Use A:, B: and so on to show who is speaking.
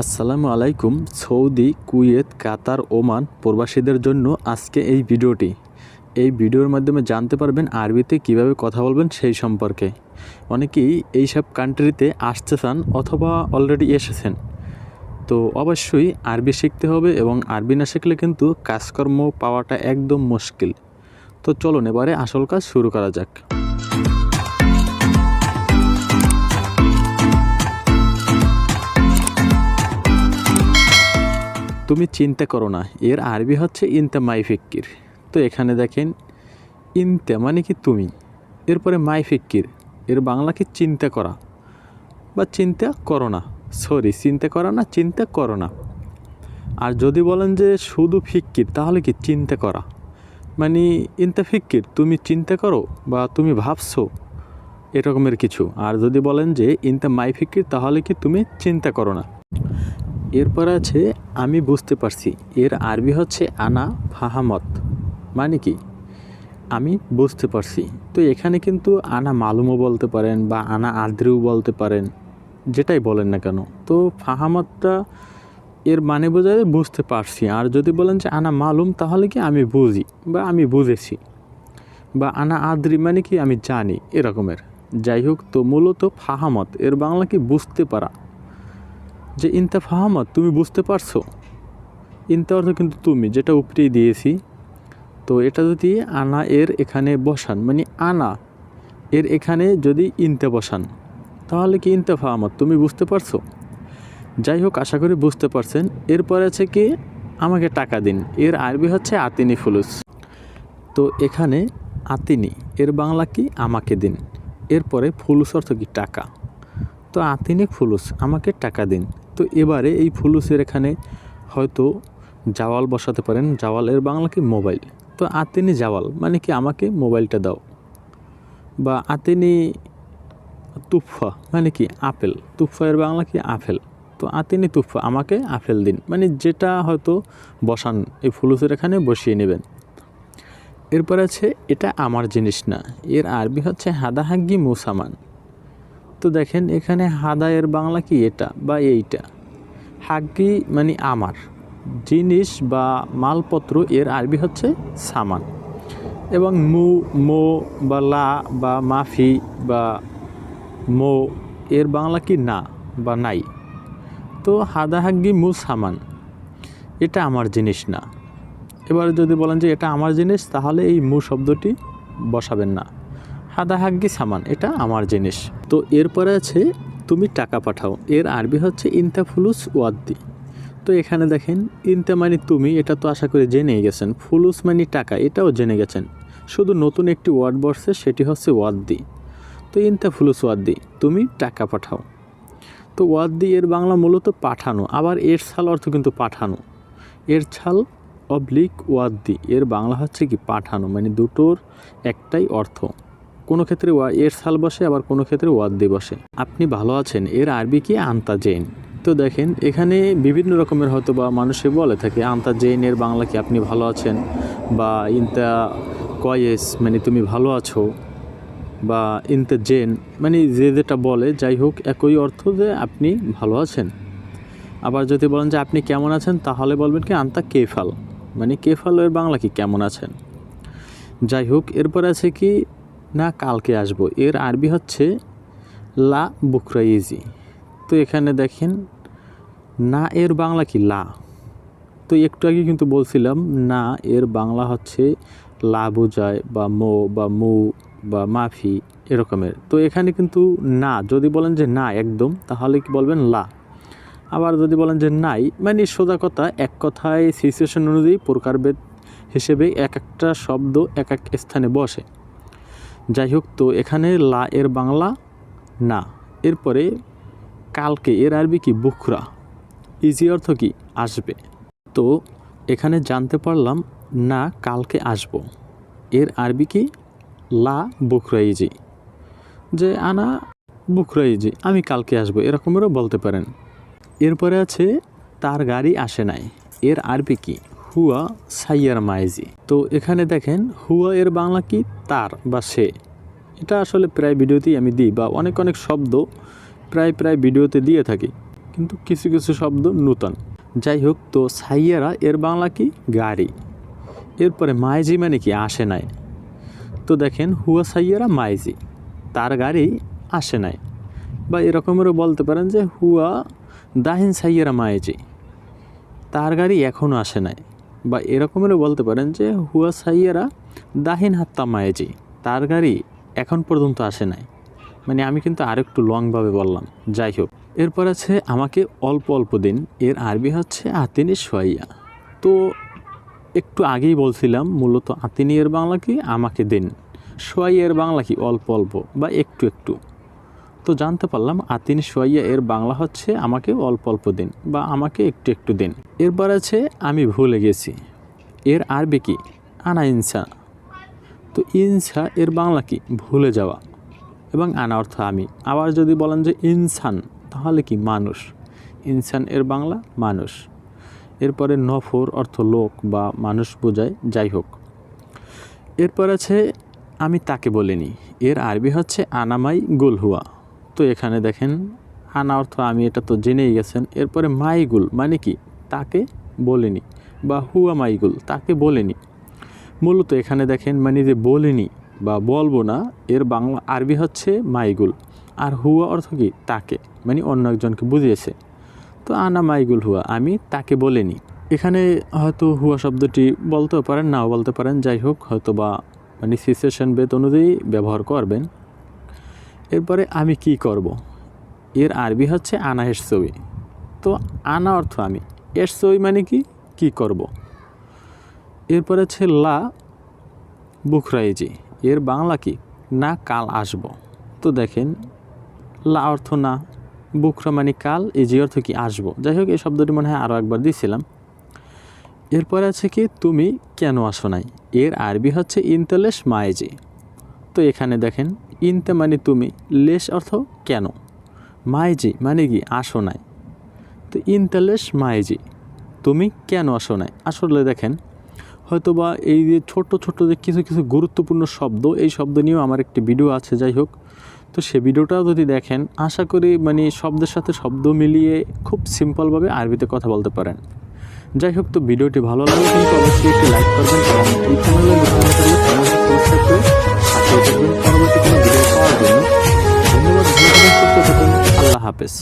A: আসসালামু আলাইকুম, Saudi, Kuwait, কাতার, Oman প্রবাসীদের জন্য আজকে এই ভিডিওটি। এই ভিডিওর মাধ্যমে জানতে পারবেন আরবিতে কীভাবে কথা বলবেন সেই সম্পর্কে। অনেকেই এইসব কান্ট্রিতে আসতে চান অথবা অলরেডি এসেছেন। তো অবশ্যই আরবি শিখতে হবে এবং আরবি না শিখলে কিন্তু কাজকর্ম পাওয়াটা একদম মুশকিল। তো চলুন এবারে আসল কাজ শুরু করা যাক। তুমি চিন্তা করো না, এর আরবি হচ্ছে ইনতে মাই ফিক্কির। তো এখানে দেখেন, ইনতে মানে কি তুমি? এরপরে মাই ফিক্কির, এর বাংলা কি চিন্তা করা? বা চিন্তা করো না, সরি, চিন্তা করা না, চিন্তা করো না। আর যদি বলেন যে শুধু ফিক্কির, তাহলে কি চিন্তা করা? মানে ইনতে ফিক্কির, তুমি চিন্তা করো বা তুমি ভাবছ, এরকমের কিছু। আর যদি বলেন যে ইনতে মাই ফিক্কির, তাহলে কি তুমি চিন্তা করো না? এরপর আছে, আমি বুঝতে পারছি। এর আরবি হচ্ছে আনা ফাহামত। মানে কি? আমি বুঝতে পারছি। তো এখানে কিন্তু আনা মালুমও বলতে পারেন বা আনা আদ্রিও বলতে পারেন, যেটাই বলেন না কেন। তো ফাহামতটা এর মানে বোঝায় বুঝতে পারছি। আর যদি বলেন যে আনা মালুম, তাহলে কি আমি বুঝি বা আমি বুঝেছি? বা আনা আদ্রি মানে কি আমি জানি, এরকমের। যাই হোক, তো মূলত ফাহামত। এর বাংলা কি বুঝতে পারা? যে ইনতা ফাহামত তুমি বুঝতে পারছ। ইনতা অর্থ কিন্তু তুমি, যেটা উপরেই দিয়েছি। তো এটা যদি আনা এর এখানে বসান মানে আনা এর এখানে যদি ইনতে বসান, তাহলে কি ইনতে ফাহামত তুমি বুঝতে পারছ? যাই হোক, আশা করি বুঝতে পারছেন। এরপরে আছে কি, আমাকে টাকা দিন। এর আরবি হচ্ছে আতিনি ফুলুস। তো এখানে আতিনি, এর বাংলা কি? আমাকে দিন। এরপরে ফুলুস অর্থ কি? টাকা। তো আতিনি ফুলুস, আমাকে টাকা দিন। তো এবারে এই ফুলুসের এখানে হয়তো জাওয়াল বসাতে পারেন। জাওয়ালের বাংলা কি? মোবাইল। তো আতিনি জাওয়াল মানে কি আমাকে মোবাইলটা দাও। বা আতিনি তুফা মানে কি? আপেল। তুফা এর বাংলা কি? আপেল। তো আতিনি তুফা আমাকে আপেল দিন। মানে যেটা হয়তো বসান, এই ফুলুসের এখানে বসিয়ে নেবেন। এরপর আছে, এটা আমার জিনিস না। এর আরবি হচ্ছে হাদাহাগ্গি মুসামান। তো দেখেন, এখানে হাদা এর বাংলা কি? এটা বা এইটা। হাগ্গি মানে আমার। জিনিস বা মালপত্র এর আরবি হচ্ছে সামান। এবং মু, মো বা লা বা মাফি বা মো, এর বাংলা কি না বা নাই? তো হাদা হাদাহাগ্গি মু সামান। এটা আমার জিনিস না। এবার যদি বলেন যে এটা আমার জিনিস, তাহলে এই মু শব্দটি বসাবেন না। হাদা হাগ্গি সামান, এটা আমার জিনিস। তো এরপরে আছে তুমি টাকা পাঠাও। এর আরবি হচ্ছে ইনতা ফুলুস ওয়াদ্দি। তো এখানে দেখেন, ইনতা মানে তুমি, এটা তো আশা করি জেনেই গেছেন। ফুলুস মানে টাকা, এটাও জেনে গেছেন। শুধু নতুন একটি ওয়ার্ড বসছে, সেটি হচ্ছে ওয়াদ্দি। তো ইনতা ফুলুস ওয়াদ্দি, তুমি টাকা পাঠাও। তো ওয়াদ্দি এর বাংলা মূলত পাঠানো, আবার এর ছাল অর্থ কিন্তু পাঠানো। এর ছাল অবলিক ওয়াদ্দি, এর বাংলা হচ্ছে কি পাঠানো মানে দুটোর একটাই অর্থ। কোনো ক্ষেত্রে ওয়া এর সাল বসে, আবার কোনো ক্ষেত্রে ওয়াদ্দি বসে। আপনি ভালো আছেন, এর আরবি কি আন্তা জেন তো দেখেন, এখানে বিভিন্ন রকমের হয়তো বা মানুষে বলে থাকে আন্তা জেন এর বাংলা কি আপনি ভালো আছেন? বা ইনতা কয়েস মানে তুমি ভালো আছো? বা ইনতে জেন মানে যে যেটা বলে, যাই হোক, একই অর্থ যে আপনি ভালো আছেন। আবার যদি বলেন যে আপনি কেমন আছেন, তাহলে বলবেন কি আন্তা কেফাল। মানে কেফাল এর বাংলা কি কেমন আছেন? যাই হোক, এরপর আছে কি না কালকে আসব। এর আরবি হচ্ছে লা বুকরাইজি। তো এখানে দেখেন, না এর বাংলা কি? লা। তো একটু আগে কিন্তু বলছিলাম, না এর বাংলা হচ্ছে লা বোঝায় বা মো বা মু বা মাফি এরকমের। তো এখানে কিন্তু না, যদি বলেন যে না একদম, তাহলে কি বলবেন? লা। আবার যদি বলেন যে নাই মানে সোজা কথা, এক কথায় সিচুয়েশন অনুযায়ী প্রকারভেদ হিসেবে এক একটা শব্দ এক এক স্থানে বসে। যাই হোক তো এখানে লা এর বাংলা না। এরপরে কালকে এর আরবি কি? বুখরা। ইজি অর্থ কি? আসবে। তো এখানে জানতে পারলাম, না, কালকে আসব। এর আরবি কি? লা বুখরা ইজি। যে, আনা বুখরা ইজি, আমি কালকে আসব, এরকমেরও বলতে পারেন। এরপরে আছে, তার গাড়ি আসে নাই। এর আরবি কি? হুয়া সাইয়ার মাইজি। তো এখানে দেখেন, হুয়া এর বাংলা কি? তার বা সে। এটা আসলে প্রায় ভিডিওতেই আমি দিই বা অনেক অনেক শব্দ প্রায় প্রায় ভিডিওতে দিয়ে থাকি। কিন্তু কিছু কিছু শব্দ নূতন। যাই হোক, তো সাইয়ারা এর বাংলা কি? গাড়ি। এরপরে মাইজি মানে কি? আসে নাই। তো দেখেন, হুয়া সাইয়ারা মাইজি। তার গাড়ি আসে নাই। বা এরকমেরও বলতে পারেন যে হুয়া দাহিন সাইয়ারা মাইজি। তার গাড়ি এখনও আসে নাই। বা এরকমেরও বলতে পারেন যে হুয়া সাইয়ারা দাহিন হাত্তা মায়েজি, তার গাড়ি এখন পর্যন্ত আসে নাই। মানে আমি কিন্তু আরেকটু লংভাবে বললাম, যাই হোক। এরপর আছে আমাকে অল্প অল্প দিন, এর আরবি হচ্ছে আতিনি সোয়াইয়া। তো একটু আগেই বলছিলাম, মূলত আতিনি এর বাংলা কি, আমাকে দিন। সোয়াইয়া এর বাংলা কি, অল্প অল্প বা একটু একটু। তো জানতে পারলাম আতিন সোয়াইয়া এর বাংলা হচ্ছে আমাকে অল্প অল্প দিন বা আমাকে একটু একটু দিন। এরপর আছে, আমি ভুলে গেছি। এর আরবি কি? আনা ইনসা। তো ইনসা এর বাংলা কি? ভুলে যাওয়া। এবং আনা অর্থ আমি। আবার যদি বলেন যে ইনসান, তাহলে কি মানুষ? ইনসান এর বাংলা মানুষ। এরপরে নফর অর্থ লোক বা মানুষ বোঝায়, যাই হোক। এরপর আছে, আমি তাকে বলিনি। এর আরবি হচ্ছে আনামাই গুল হুয়া। তো এখানে দেখেন, আনা অর্থ আমি এটা তো জেনেই গেছেন। এরপরে মাইগুল মানে কি? তাকে বলেনি বা হুয়া মাইগুল, তাকে বলেনি। মূলত এখানে দেখেন মানে যে বলেনি বা বলব না, এর বাংলা আরবি হচ্ছে মাইগুল। আর হুয়া অর্থ কি? তাকে মানে অন্য একজনকে বুঝিয়েছে। তো আনা মাইগুল হুয়া, আমি তাকে বলিনি। এখানে হয়তো হুয়া শব্দটি বলতেও পারেন, নাও বলতে পারেন, যাই হোক হয়তো বা মানে সিচুয়েশন বেদ অনুযায়ী ব্যবহার করবেন। এরপরে আমি কি করব। এর আরবি হচ্ছে আনা এসছবি তো আনা অর্থ আমি। এসছবি মানে কি? কি করব। এরপরে হচ্ছে লা বুখরাইজি। এর বাংলা কি? না, কাল আসব। তো দেখেন, লা অর্থ না বুকরা মানে কাল ইজি অর্থ কি আসব? যাই হোক, এই শব্দটি মনে হয় আরও একবার দিয়েছিলাম এরপরে আছে কি, তুমি কেন আসো নাই? এর আরবি হচ্ছে ইনতেলেশ মায়েজি। তো এখানে দেখেন ইনতে মানে তুমি, লেশ অর্থ কেন? মায়েজি মানে কি? আসো নাই। তো ইনতেলেশ মায়েজি, তুমি কেন আসো নাই? আসলে দেখেন, হয়তোবা এই যে ছোট্ট ছোট্ট যে কিছু কিছু গুরুত্বপূর্ণ শব্দ, এই শব্দ নিয়েও আমার একটি ভিডিও আছে, যাই হোক। তো সে ভিডিওটাও যদি দেখেন, আশা করি মানে শব্দের সাথে শব্দ মিলিয়ে খুব সিম্পলভাবে আরবিতে কথা বলতে পারেন। যাই হোক, তো ভিডিওটি ভালো লাগলে কিন্তু অবশ্যই একটি লাইক করবেন এবং এই চ্যানেলে নতুন থাকলে চ্যানেলটি সাবস্ক্রাইব করে সাথে থাকবেন পরবর্তী কোনো ভিডিও পাওয়ার জন্য ধন্যবাদ। আল্লাহ হাফেজ।